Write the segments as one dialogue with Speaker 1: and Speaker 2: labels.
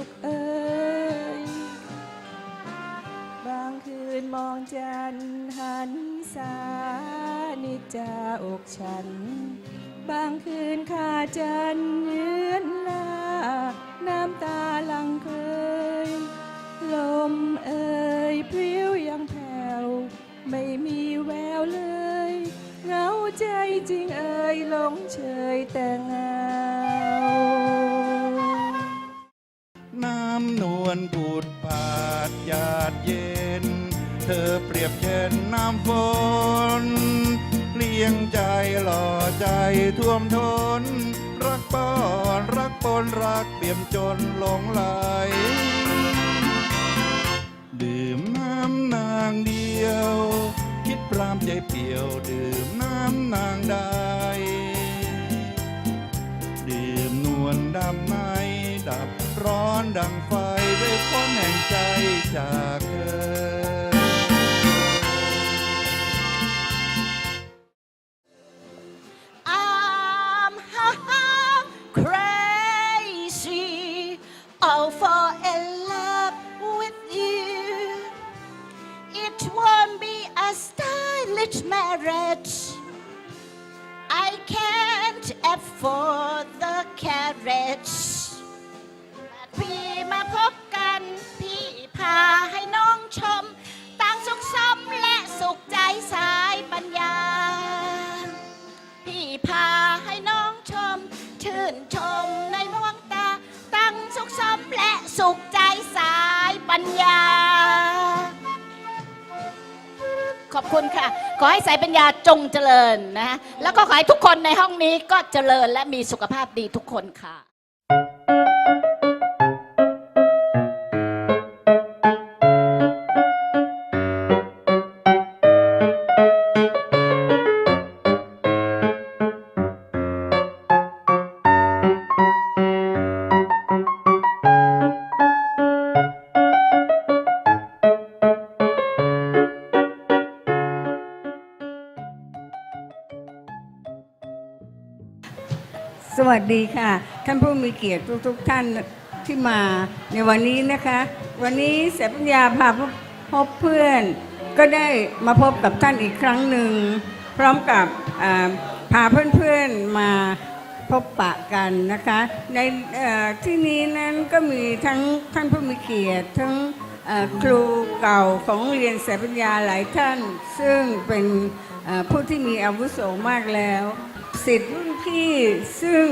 Speaker 1: ว่าสุขเอ่ยบางคืนมองจันหันสานิจาอกฉัน บางคืนขาจันยืนลาน้ำตาลังเคย ลมเอ่ยพริ้วยังแผ่วไม่มีแววเลยเหงาใจจริงเอ่ยหลงเฉ
Speaker 2: ปนรักเปี่ยมจนหลงไหล ดื่มน้ำนางเดียว คิดปรามใจเปี่ยว ดื่มน้ำนางใดดื่มนวลดำในดับร้อนดังไฟด้วยคนแห่งใจจากเธอ
Speaker 3: ญญา ขอบคุณค่ะ ขอให้สายปัญญาจงเจริญนะแล้วก็ขอให้ทุกคนในห้องนี้ก็เจริญและมีสุขภาพดีทุกคนค่ะ
Speaker 1: วัสดีค่ะ ท่านผู้มีเกียรติทุกๆท่านที่มาในวันนี้นะคะ วันนี้เสปัญญาพาพบเพื่อน ก็ได้มาพบกับท่านอีกครั้งหนึ่ง พร้อมกับพาเพื่อนๆมาพบปะกันนะคะ ในที่นี้นั้นก็มีทั้งท่านผู้มีเกียรติทั้งครูเก่าของเรียนสายปัญญาหลายท่าน ซึ่งเป็นผู้ที่มีอาวุโสมากแล้ว สิทธิ์รุ่นพี่ซึ่ง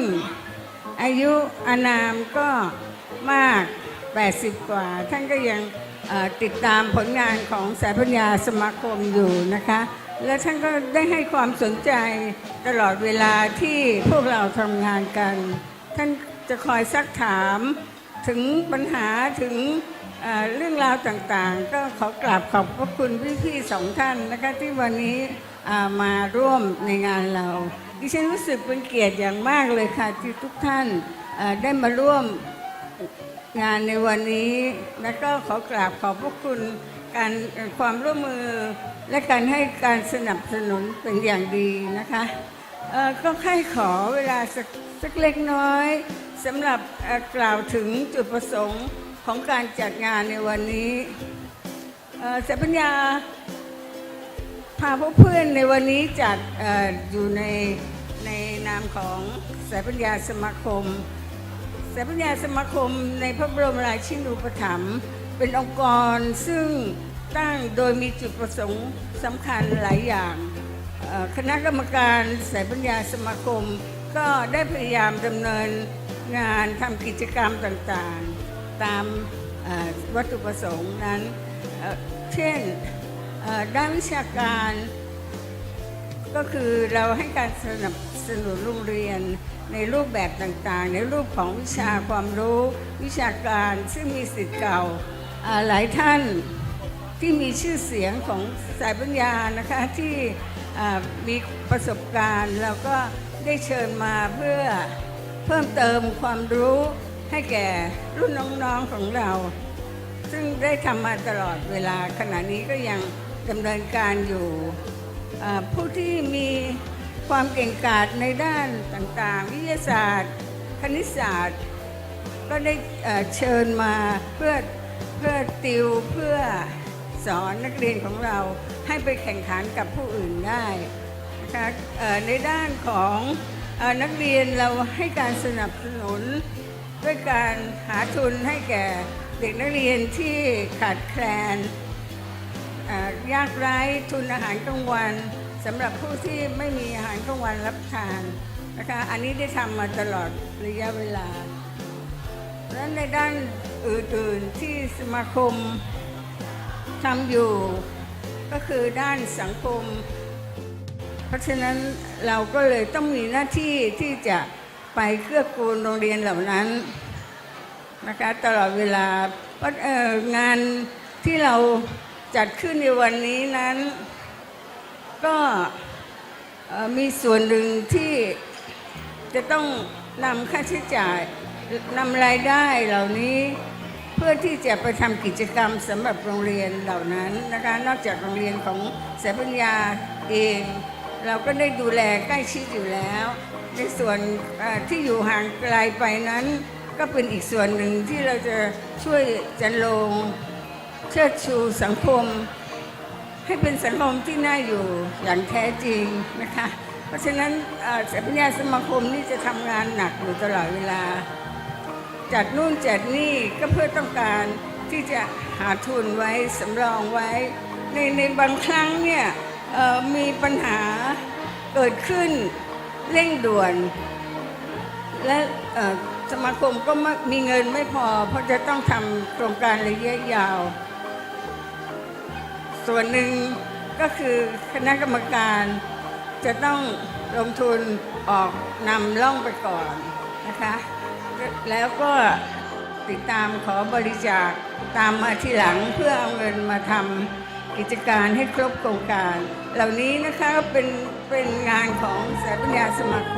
Speaker 1: อายุอานามก็มาก 80 กว่า ท่านก็ยังติดตามผลงานของสายปัญญาสมาคมอยู่นะคะ และท่านก็ได้ให้ความสนใจตลอดเวลาที่พวกเราทำงานกัน ท่านจะคอยซักถามถึงปัญหาถึงเรื่องราวต่างๆ ก็ขอกราบขอบพระคุณพี่ๆสองท่านนะคะที่วันนี้มาร่วมในงานเรา ดิฉันรู้สึกเป็นเกียรติอย่างมากเลยค่ะ ที่ทุกท่านได้มาร่วมงานในวันนี้ และก็ขอกราบขอบพระคุณการความร่วมมือและการให้การสนับสนุนเป็นอย่างดีนะคะเอ่อก็ให้ขอเวลาสักสักเล็กน้อยสำหรับกล่าวถึงจุดประสงค์ของการจัดงานในวันนี้เอ่อสายปัญญา พาพวกเพื่อนในวันนี้จัดออยู่ในในนามของสายปัญญาสมาคมสายปัญญาสมาคมในพระบรมราชินูปถัมภ์เป็นองค์กรซึ่งตั้งโดยมีจุดประสงค์สำคัญหลายอย่าง คณะกรรมการสายปัญญาสมาคม ก็ได้พยายามดำเนินงานทำกิจกรรมต่างๆ ตามวัตถุประสงค์นั้น เช่น ด้านวิชาการก็คือเราให้การสนับสนุนโรงเรียนในรูปแบบต่างๆ ในรูปของวิชาความรู้วิชาการซึ่งมีสิทธิ์เก่าหลายท่านที่มีชื่อเสียงของสายปัญญานะคะที่มีประสบการณ์เราก็ได้เชิญมาเพื่อเพิ่มเติมความรู้ให้แก่รุ่นน้องๆของเรา ซึ่งได้ทำมาตลอดเวลาขณะนี้ก็ยัง ดำเนินการอยู่ผู้ที่มีความเก่งกาจในด้านต่างๆ วิทยาศาสตร์ คณิตศาสตร์ ก็ได้เชิญมาเพื่อเพื่อติวเพื่อสอนนักเรียนของเราให้ไปแข่งขันกับผู้อื่นได้นะคะในด้านของอนักเรียนเราให้การสนับสนุน ด้วยการหาทุนให้แก่เด็กนักเรียนที่ขาดแคลน ยากไร้ทุนอาหารกลางวันสำหรับผู้ที่ไม่มีอาหารกลางวันรับทานนะคะอันนี้ได้ทำมาตลอดระยะเวลา และในด้านอื่นๆที่สมาคมทำอยู่ ก็คือด้านสังคม เพราะฉะนั้นเราก็เลยต้องมีหน้าที่ที่จะไปเกื้อกูลโรงเรียนเหล่านั้นนะคะตลอดเวลาเพราะงานที่เรา จัดขึ้นในวันนี้นั้น ก็มีส่วนหนึ่งที่จะต้องนำค่าใช้จ่ายนำรายได้เหล่านี้เพื่อที่จะไปทำกิจกรรมสำหรับโรงเรียนเหล่านั้นนะคะนอกจากโรงเรียนของสายปัญญาเอง เราก็ได้ดูแลใกล้ชิดอยู่แล้ว ในส่วนที่อยู่ห่างไกลไปนั้น ก็เป็นอีกส่วนหนึ่งที่เราจะช่วยจันลง เชิดชูสังคม ให้เป็นสังคมที่น่าอยู่อย่างแท้จริงนะคะ เพราะฉะนั้นเสายปัญญาสมาคมนี่จะทำงานหนักอยู่ตลอดเวลา จัดนู่นจัดนี่ก็เพื่อต้องการที่จะหาทุนไว้สำรองไว้ ในในบางครั้งเนี่ยมีปัญหาเกิดขึ้นเร่งด่วน และสมาคมก็มีเงินไม่พอ เพราะจะต้องทำโครงการระยะยาว ส่วนหนึ่งก็คือคณะกรรมการจะต้องลงทุนออกนำล่องไปก่อนนะคะ แล้วก็ติดตามขอบริจาคตามมาทีหลังเพื่อเอาเงินมาทำกิจการให้ครบโครงการ เหล่านี้นะคะเป็นเป็นงานของสายปัญญาสมาคม